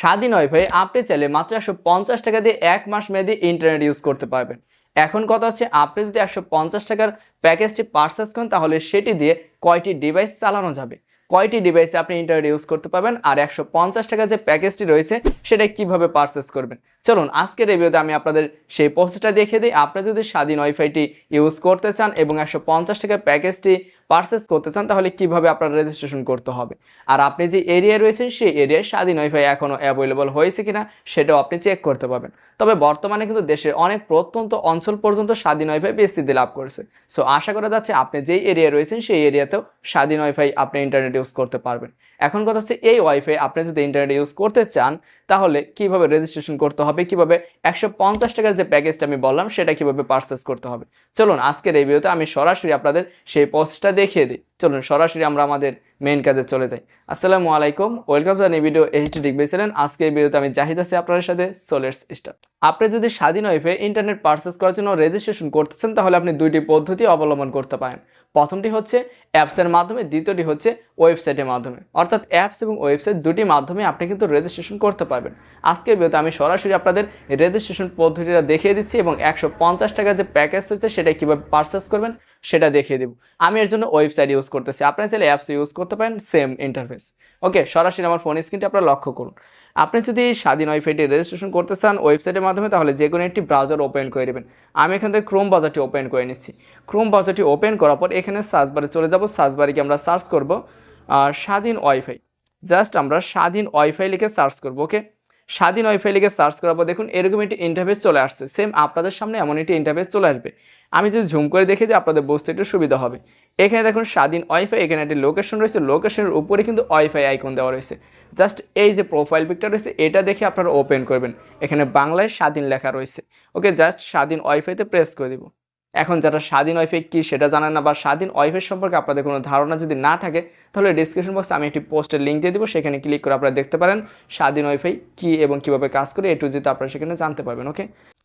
স্বাধীন ওয়াইফাই আপনি চাইলে মাত্র একশো পঞ্চাশ টাকা দিয়ে এক মাস মেয়াদি ইন্টারনেট ইউজ করতে পারবেন। এখন কথা হচ্ছে, আপনি যদি একশো পঞ্চাশ টাকার প্যাকেজটি পারচেস করেন, তাহলে সেটি দিয়ে কয়টি ডিভাইস চালানো যাবে? কয়টি ডিভাইসে আপনি ইন্টারনেট ইউজ করতে পারবেন? আর একশো পঞ্চাশ টাকার যে প্যাকেজটি রয়েছে, সেটা কীভাবে পারচেস করবেন? চলুন, আজকের এই আমি আপনাদের সেই প্রসেসটা দেখে দিই। আপনি যদি স্বাধীন ওয়াইফাইটি ইউজ করতে চান এবং একশো পঞ্চাশ টাকার প্যাকেজটি পারচেস করতে চান, তাহলে কীভাবে আপনার রেজিস্ট্রেশন করতে হবে? আর আপনি যে এরিয়া রয়েছেন, সেই এরিয়ায় স্বাধীন ওয়াইফাই এখনও অ্যাভেলেবল হয়েছে কিনা, সেটাও আপনি চেক করতে পারবেন। তবে বর্তমানে কিন্তু দেশের অনেক প্রত্যন্ত অঞ্চল পর্যন্ত স্বাধীন ওয়াইফাই বিস্তৃতি লাভ করেছে। সো আশা করা যাচ্ছে আপনি যেই এরিয়া রয়েছেন, সেই এরিয়াতেও স্বাধীন ওয়াইফাই আপনি ইন্টারনেট ইউজ করতে পারবেন। এখন কথা হচ্ছে, এই ওয়াইফাই আপনি যদি ইন্টারনেট ইউজ করতে চান, তাহলে কীভাবে রেজিস্ট্রেশন করতে হবে, কীভাবে একশো পঞ্চাশ টাকার যে প্যাকেজটা আমি বললাম, সেটা কীভাবে পারচেস করতে হবে? চলুন, আজকের এই ভিডিওতে আমি সরাসরি আপনাদের সেই পোস্টটা দেখিয়ে দিই। চলুন, সরাসরি আমরা আমাদের মেইন কাজে চলে যাই। আসসালামু আলাইকুম ওয়েলকাম টু এই ভিডিও এইচডি ডিগ্রি ছিলেন আজকে এই ভিডিওতে আমি জাহিদ আছি আপনাদের সাথে সোলেটস স্টার আপনি যদি স্বাধীন ওয়েফে ইন্টারনেট পারচেস করার জন্য রেজিস্ট্রেশন করতেছেন, তাহলে আপনি দুইটি পদ্ধতি অবলম্বন করতে পারেন। প্রথমটি হচ্ছে অ্যাপসের মাধ্যমে, দ্বিতীয়টি হচ্ছে ওয়েবসাইটের মাধ্যমে। অর্থাৎ অ্যাপস এবং ওয়েবসাইট দুটি মাধ্যমে আপনি কিন্তু রেজিস্ট্রেশন করতে পারবেন। আজকের ভিডিওতে আমি সরাসরি আপনাদের রেজিস্ট্রেশন পদ্ধতিটা দেখিয়ে দিচ্ছি এবং একশো টাকার যে প্যাকেজ হচ্ছে সেটা কীভাবে পারচেস করবেন সেটা দেখিয়ে দেবো। আমি এর জন্য ওয়েবসাইট ইউজ করতেছি। আপনারা চাইলে অ্যাপস ইউজ করতে পারেন সেম ইন্টারফেস ওকে সরাসরি আমার ফোন স্ক্রিনটা আপনারা লক্ষ্য করুন। আপনি যদি স্বাধীন ওয়াইফাইটি রেজিস্ট্রেশন করতে চান ওয়েবসাইটের মাধ্যমে, তাহলে যে কোনো একটি ব্রাউজার ওপেন করে দেবেন। আমি এখান থেকে ক্রোম ব্রাউজারটি ওপেন করে নিচ্ছি। ক্রোম ব্রাউজারটি ওপেন করার পর এখানে সার্চ বারে চলে যাব। সার্চ বারে গিয়ে আমরা সার্চ করব স্বাধীন ওয়াইফাই। জাস্ট আমরা স্বাধীন ওয়াইফাই লিখে সার্চ করব ওকে স্বাধীন ওয়াইফাই লিখে সার্চ করার পর দেখুন এরকম একটি ইন্টারফেস চলে আসছে। সেম আপনাদের সামনে এমন একটি ইন্টারফেস চলে আসবে। আমি যদি ঝুম করে দেখে দিই, আপনাদের বুঝতে একটু সুবিধা হবে। এখানে দেখুন স্বাধীন ওয়াইফাই, এখানে একটি লোকেশন রয়েছে। লোকেশনের উপরে কিন্তু ওয়াইফাই আইকন দেওয়া রয়েছে। জাস্ট এই যে প্রোফাইল পিকটা রয়েছে, এটা দেখে আপনারা ওপেন করবেন। এখানে বাংলায় স্বাধীন লেখা রয়েছে। ওকে জাস্ট স্বাধীন ওয়াইফাইতে প্রেস করে দিব। এখন যারা স্বাধীন ওয়াইফাই কী সেটা জানেন না বা স্বাধীন ওয়াইফাই সম্পর্কে আপনাদের কোনো ধারণা যদি না থাকে, তাহলে ডিসক্রিপশন বক্সে আমি একটি পোস্টের লিঙ্ক দিয়ে দেবো, সেখানে ক্লিক করে আপনারা দেখতে পারেন স্বাধীন ওয়াইফাই কী এবং কীভাবে কাজ করে এটু যেতে আপনারা সেখানে জানতে পারবেন ওকে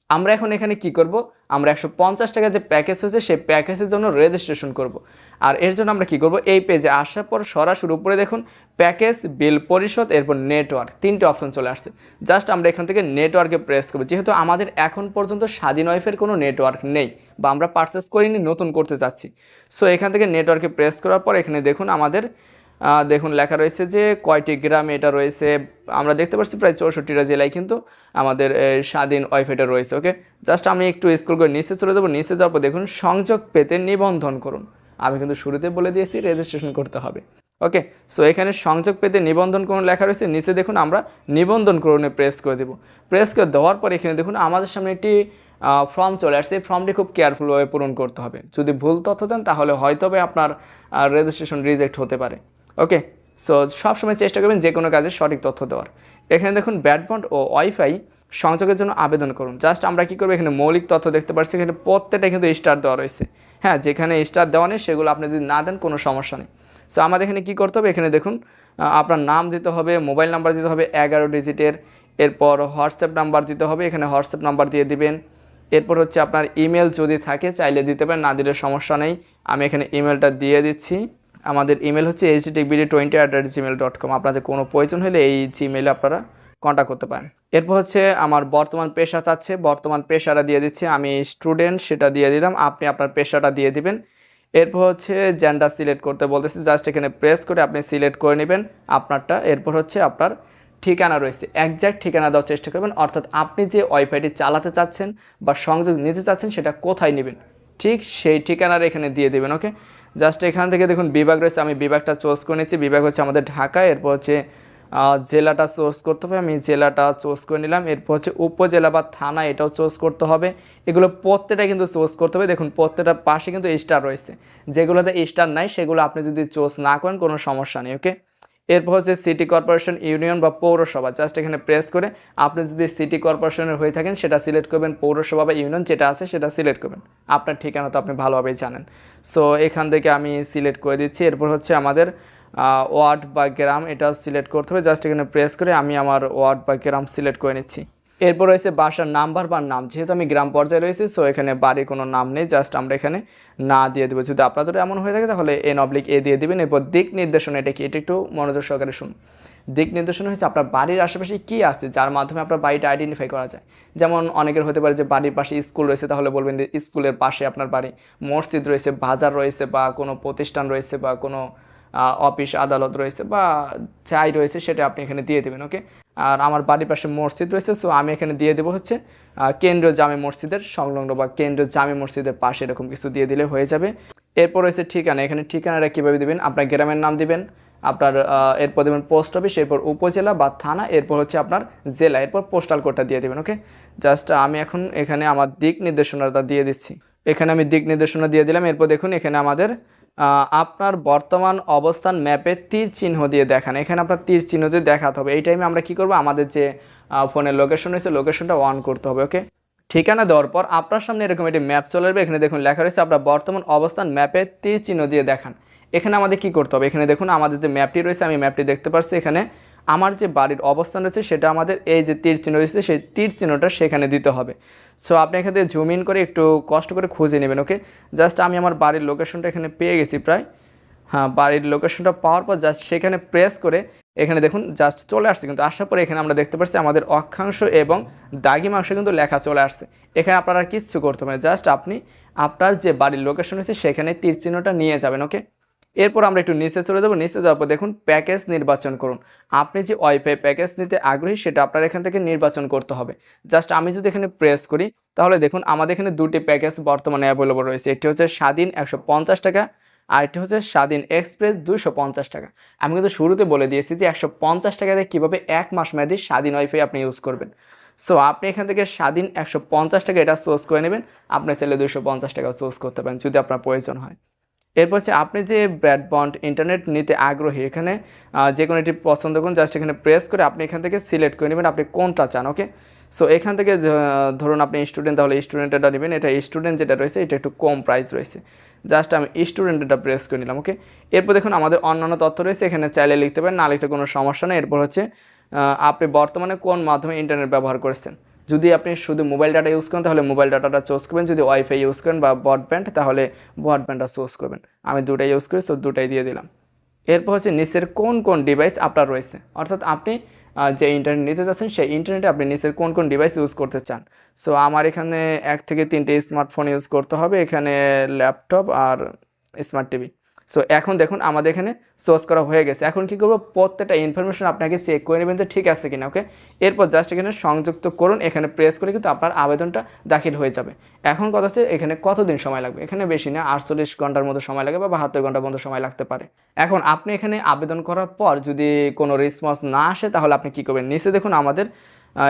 আমরা এখন এখানে কি করব? আমরা একশো পঞ্চাশ টাকার যে প্যাকেজ হয়েছে, সেই প্যাকেজের জন্য রেজিস্ট্রেশন করব। আর এর জন্য আমরা কি করব? এই পেজে আসার পর সরাসরি উপরে দেখুন প্যাকেজ বিল পরিশোধ, এরপর নেটওয়ার্ক তিনটে অপশন চলে আসছে। জাস্ট আমরা এখান থেকে নেটওয়ার্কে প্রেস করব। যেহেতু আমাদের এখন পর্যন্ত স্বাধীন ওয়াইফের কোনো নেটওয়ার্ক নেই বা আমরা পারচেস করিনি, নতুন করতে চাচ্ছি। সো এখান থেকে নেটওয়ার্কে প্রেস করার পর এখানে দেখুন আমাদের দেখুন লেখা রয়েছে যে কয়টি গ্রামে এটা রয়েছে। আমরা দেখতে পাচ্ছি প্রায় চৌষট্টিটা জেলায় কিন্তু আমাদের স্বাধীন ওয়াইফাইটা রয়েছে ওকে জাস্ট আমি একটু স্কুল করে নিচে চলে যাব। নিচে যাওয়ার পর দেখুন, সংযোগ পেতে নিবন্ধন করুন। আমি কিন্তু শুরুতে বলে দিয়েছি রেজিস্ট্রেশন করতে হবে। ওকে সো এখানে সংযোগ পেতে নিবন্ধন করুন লেখা রয়েছে, নিচে দেখুন আমরা নিবন্ধন করুনে প্রেস করে দেবো। প্রেস করে দেওয়ার পর এখানে দেখুন আমাদের সামনে একটি ফর্ম চলে আসছে। এই ফর্মটি খুব কেয়ারফুলভাবে পূরণ করতে হবে। যদি ভুল তথ্য দেন, তাহলে হয়তো আপনার রেজিস্ট্রেশন রিজেক্ট হতে পারে। ওকে সো সবসময় চেষ্টা করবেন যে কোনো কাজে সঠিক তথ্য দেওয়ার। এখানে দেখুন ব্যাডবন্ড ও ওয়াইফাই সংযোগের জন্য আবেদন করুন। জাস্ট আমরা কী করব? এখানে মৌলিক তথ্য দেখতে পাচ্ছি। এখানে প্রত্যেকটা কিন্তু স্টার দেওয়া রয়েছে। হ্যাঁ যেখানে স্টার দেওয়া নেই, সেগুলো আপনি যদি না দেন, কোনো সমস্যা নেই। সো আমাদের এখানে কী করতে হবে? এখানে দেখুন আপনার নাম দিতে হবে মোবাইল নাম্বার দিতে হবে, এগারো ডিজিটের এরপর হোয়াটসঅ্যাপ নাম্বার দিতে হবে, এখানে হোয়াটসঅ্যাপ নাম্বার দিয়ে দিবেন। এরপর হচ্ছে আপনার ইমেল যদি থাকে, চাইলে দিতে পারেন, না দিলে সমস্যা নেই। আমি এখানে ইমেলটা দিয়ে দিচ্ছি। আমাদের ইমেল হচ্ছে H DBD twenty at Gmail dot com আপনাদের কোনো প্রয়োজন হলে এই জিমেলে আপনারা কন্ট্যাক্ট করতে পারেন। এরপর হচ্ছে আমার বর্তমান পেশা চাচ্ছে, বর্তমান পেশাটা দিয়ে দিচ্ছে, আমি স্টুডেন্ট সেটা দিয়ে দিলাম, আপনি আপনার পেশাটা দিয়ে দিবেন। এরপর হচ্ছে জেন্ডার সিলেক্ট করতে বলতেছি জাস্ট এখানে প্রেস করে আপনি সিলেক্ট করে নেবেন আপনারটা। এরপর হচ্ছে আপনার ঠিকানা রয়েছে একজ্যাক্ট ঠিকানা দেওয়ার চেষ্টা করবেন, অর্থাৎ আপনি যে ওয়াইফাইটি চালাতে চাচ্ছেন বা সংযোগ নিতে চাচ্ছেন, সেটা কোথায় নেবেন? ঠিক সেই ঠিকানার এখানে দিয়ে দেবেন ওকে জাস্ট এখান থেকে দেখুন, বিভাগ রয়েছে, আমি বিভাগটা চোজ করে নিচ্ছি, বিভাগ হচ্ছে আমাদের ঢাকা, এরপর হচ্ছে জেলাটা চুজ করতে হবে। আমি জেলাটা চুজ করে নিলাম। এরপর হচ্ছে উপজেলা বা থানা এটাও চুজ করতে হবে। এগুলো প্রত্যেকটা কিন্তু চুজ করতে হবে। দেখুন প্রত্যেকটার পাশে কিন্তু স্টার রয়েছে। যেগুলোতে স্টার নাই, সেগুলো আপনি যদি চোজ না করেন, কোনো সমস্যা নেই ওকে এরপর হচ্ছে সিটি কর্পোরেশন ইউনিয়ন বা পৌরসভা। জাস্ট এখানে প্রেস করে আপনি যদি সিটি কর্পোরেশনের হয়ে থাকেন, সেটা সিলেক্ট করবেন। পৌরসভা বা ইউনিয়ন যেটা আছে, সেটা সিলেক্ট করবেন। আপনার ঠিকানা তো আপনি ভালোভাবেই জানেন। সো এখান থেকে আমি সিলেক্ট করে দিচ্ছি। এরপর হচ্ছে আমাদের ওয়ার্ড বা গ্রাম এটা সিলেক্ট করতে হবে। জাস্ট এখানে প্রেস করে আমি আমার ওয়ার্ড বা গ্রাম সিলেক্ট করে নিচ্ছি। এরপর রয়েছে বাসার নাম্বার বা নাম। যেহেতু আমি গ্রাম পর্যায়ে রয়েছি সো এখানে বাড়ির কোনো নাম নেই, জাস্ট আমরা এখানে না দিয়ে দেবো। যদি আপনাদের এমন হয়ে থাকে, তাহলে এন অবলিক এ দিয়ে দেবেন। এরপর দিক নির্দেশনা, এটা কি? এটা একটু মনোযোগ সহকারে শুনুন। দিক নির্দেশনা হচ্ছে আপনার বাড়ির আশেপাশে কী আছে, যার মাধ্যমে আপনার বাড়িটা আইডেন্টিফাই করা যায়। যেমন অনেকের হতে পারে যে বাড়ির পাশে স্কুল রয়েছে, তাহলে বলবেন যে স্কুলের পাশে আপনার বাড়ি। মসজিদ রয়েছে, বাজার রয়েছে, বা কোনো প্রতিষ্ঠান রয়েছে, বা কোনো অফিস আদালত রয়েছে বা যাই রয়েছে সেটা আপনি এখানে দিয়ে দেবেন ওকে আর আমার বাড়ির পাশে মসজিদ রয়েছে সো আমি এখানে দিয়ে দেবো হচ্ছে কেন্দ্রীয় জামে মসজিদের সংলগ্ন বা কেন্দ্রীয় জামে মসজিদের পাশে এরকম কিছু দিয়ে দিলে হয়ে যাবে। এরপর রয়েছে ঠিকানা, এখানে ঠিকানাটা কীভাবে দিবেন? আপনার গ্রামের নাম দিবেন, আপনার এরপর দেবেন পোস্ট অফিস এরপর উপজেলা বা থানা, এরপর হচ্ছে আপনার জেলা, এরপর পোস্টাল কোডটা দিয়ে দেবেন ওকে জাস্ট আমি এখন এখানে আমার দিক নির্দেশনাটা দিয়ে দিচ্ছি। এখানে আমি দিক নির্দেশনা দিয়ে দিলাম, এরপর দেখুন এখানে আমাদের আপনার বর্তমান অবস্থান ম্যাপে তীর চিহ্ন দিয়ে দেখান। এখানে আপনার তীর চিহ্ন দিয়ে দেখাতে হবে। এই টাইমে আমরা কি করব? আমাদের যে ফোনের লোকেশন রয়েছে লোকেশনটা অন করতে হবে ওকে ঠিকানা দেওয়ার পর আপনার সামনে এরকম একটি ম্যাপ চলে আসবে। এখানে দেখুন লেখা রয়েছে, আপনার বর্তমান অবস্থান ম্যাপে তীর চিহ্ন দিয়ে দেখান। এখানে আমাদের কি করতে হবে? এখানে দেখুন আমাদের যে ম্যাপটি রয়েছে, আমি ম্যাপটি দেখতে পাচ্ছি এখানে। আমার যে বাড়ির অবস্থান রয়েছে, সেটা আমাদের এই যে তীর চিহ্ন রয়েছে, সেই তীর চিহ্নটা সেখানে দিতে হবে। সো আপনি এখান থেকে জুম ইন করে একটু কষ্ট করে খুঁজে নেবেন ওকে জাস্ট আমি আমার বাড়ির লোকেশনটা এখানে পেয়ে গেছি প্রায়। হ্যাঁ বাড়ির লোকেশনটা পাওয়ার পর জাস্ট সেখানে প্রেস করে এখানে দেখুন জাস্ট চলে আসছে। কিন্তু আসার পরে এখানে আমরা দেখতে পাচ্ছি আমাদের অক্ষাংশ এবং দাগি দাগিমাংশ কিন্তু লেখা চলে আসছে। এখানে আপনারা কিচ্ছু করতে পারেন জাস্ট আপনি আপনার যে বাড়ির লোকেশন রয়েছে, সেখানে তীর চিহ্নটা নিয়ে যাবেন ওকে এরপর আমরা একটু নিচে চলে যাব। নিচে যাওয়ার পর দেখুন প্যাকেজ নির্বাচন করুন। আপনি যে ওয়াইফাই প্যাকেজ নিতে আগ্রহী, সেটা আপনার এখান থেকে নির্বাচন করতে হবে। জাস্ট আমি যদি এখানে প্রেস করি, তাহলে দেখুন, আমাদের এখানে দুটি প্যাকেজ বর্তমানে অ্যাভেলেবল রয়েছে। একটি হচ্ছে স্বাধীন একশো পঞ্চাশ টাকা, আর একটি হচ্ছে স্বাধীন এক্সপ্রেস দুশো পঞ্চাশ টাকা। আমি কিন্তু শুরুতে বলে দিয়েছি যে একশো পঞ্চাশ টাকাতে কীভাবে এক মাস মেয়াদি স্বাধীন ওয়াইফাই আপনি ইউজ করবেন। সো আপনি এখান থেকে স্বাধীন একশো পঞ্চাশ টাকা এটা সোর্স করে নেবেন। আপনার ছেলে দুশো পঞ্চাশ টাকা সোর্স করতে পারেন, যদি আপনার প্রয়োজন হয়। এরপর হচ্ছে আপনি যে ব্র্যাডবন্ড ইন্টারনেট নিতে আগ্রহী, এখানে যে কোনো একটি পছন্দ করুন, জাস্ট এখানে প্রেস করে আপনি এখান থেকে সিলেক্ট করে নেবেন আপনি কোনটা চান, ওকে? সো, এখান থেকে ধরুন আপনি স্টুডেন্ট, তাহলে স্টুডেন্টটা নেবেন, এটা স্টুডেন্ট যেটা রয়েছে, এটা একটু কম প্রাইস রয়েছে। জাস্ট আমি স্টুডেন্টটা প্রেস করে নিলাম, ওকে? এরপর দেখুন আমাদের অন্যান্য তথ্য রয়েছে, এখানে চাইলে লিখতে পারেন, না লিখতে কোনো সমস্যা নেই। এরপর হচ্ছে আপনি বর্তমানে কোন মাধ্যমে ইন্টারনেট ব্যবহার করছেন? যদি আপনি শুধু মোবাইল ডাটা ইউজ করেন, তাহলে মোবাইল ডাটাটা চুজ করবেন। যদি ওয়াইফাই ইউজ করেন বা ব্রডব্যান্ড তাহলে ব্রডব্যান্ডটা চুজ করবেন। আমি দুটাই ইউজ করি সো দুটাই দিয়ে দিলাম। এরপর হচ্ছে নিচের কোন কোন ডিভাইস আপনার রয়েছে। অর্থাৎ আপনি যে ইন্টারনেট নিতে যাচ্ছেন, সেই ইন্টারনেটে আপনি নিচের কোন কোন ডিভাইস ইউজ করতে চান। সো আমার এখানে এক থেকে তিনটে স্মার্টফোন ইউজ করতে হবে। এখানে ল্যাপটপ আর স্মার্ট টিভি সো এখন দেখুন আমাদের এখানে সোর্স করা হয়ে গেছে। এখন কী করব? প্রত্যেকটা ইনফরমেশন আপনাকে চেক করে নেবেন যে ঠিক আছে কিনা ওকে এরপর জাস্ট এখানে সংযুক্ত করুন। এখানে প্রেস করে কিন্তু আপনার আবেদনটা দাখিল হয়ে যাবে। এখন কথা হচ্ছে এখানে কতদিন সময় লাগবে? এখানে বেশি না, আটচল্লিশ ঘণ্টার মতো সময় লাগে বা বাহাত্তর ঘণ্টার মতো সময় লাগতে পারে। এখন আপনি এখানে আবেদন করার পর যদি কোনো রেসপন্স না আসে, তাহলে আপনি কী করবেন? নিচে দেখুন আমাদের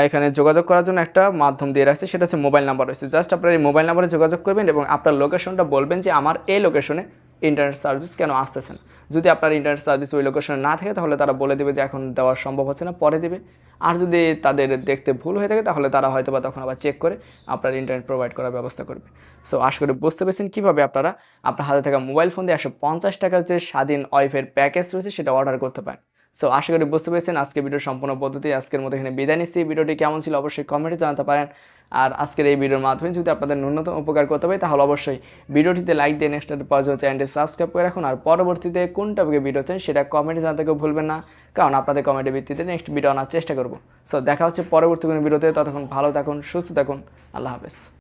এখানে যোগাযোগ করার জন্য একটা মাধ্যম দিয়ে রাখছে, সেটা হচ্ছে মোবাইল নাম্বার রয়েছে। জাস্ট আপনার এই মোবাইল নাম্বারে যোগাযোগ করবেন এবং আপনার লোকেশনটা বলবেন যে আমার এই লোকেশনে ইন্টারনেট সার্ভিস কেন আসতেছেন যদি আপনার ইন্টারনেট সার্ভিস ওই লোকেশনে না থাকে, তাহলে তারা বলে দেবে যে এখন দেওয়া সম্ভব হচ্ছে না, পরে দেবে। আর যদি তাদের দেখতে ভুল হয়ে থাকে, তাহলে তারা হয়তো বা তখন আবার চেক করে, আপনার ইন্টারনেট প্রোভাইড করার ব্যবস্থা করবে। সো আশা করি বুঝতে পেরেছেন কীভাবে আপনারা আপনার হাতে থাকা মোবাইল ফোন দিয়ে একশো পঞ্চাশ টাকার যে স্বাধীন ওয়াইফের প্যাকেজ রয়েছে, সেটা অর্ডার করতে পারেন। সো আশা করি বুঝতে পেরেছেন আজকে ভিডিও সম্পূর্ণ পদ্ধতি। আজকের মতো এখানে বিদায় নিচ্ছি। ভিডিওটি কেমন ছিল অবশ্যই কমেন্টে জানাতে পারেন। আর আজকের এই ভিডিওর মাধ্যমে যদি আপনাদের ন্যূনতম উপকার করতে পারে, তাহলে অবশ্যই ভিডিওটিতে লাইক দিয়ে নেক্সট পাওয়া যাবে চ্যানেলটি সাবস্ক্রাইব করে রাখুন। আর পরবর্তীতে কোন টপিকে ভিডিও চান, সেটা কমেন্টে জানাতে কেউ ভুলবেন না, কারণ আপনাদের কমেন্টের ভিত্তিতে নেক্সট ভিডিও আনার চেষ্টা করব। সো দেখা হচ্ছে পরবর্তী কোনো ভিডিওতে ততক্ষণ ভালো থাকুন, সুস্থ থাকুন, আল্লাহ হাফেজ।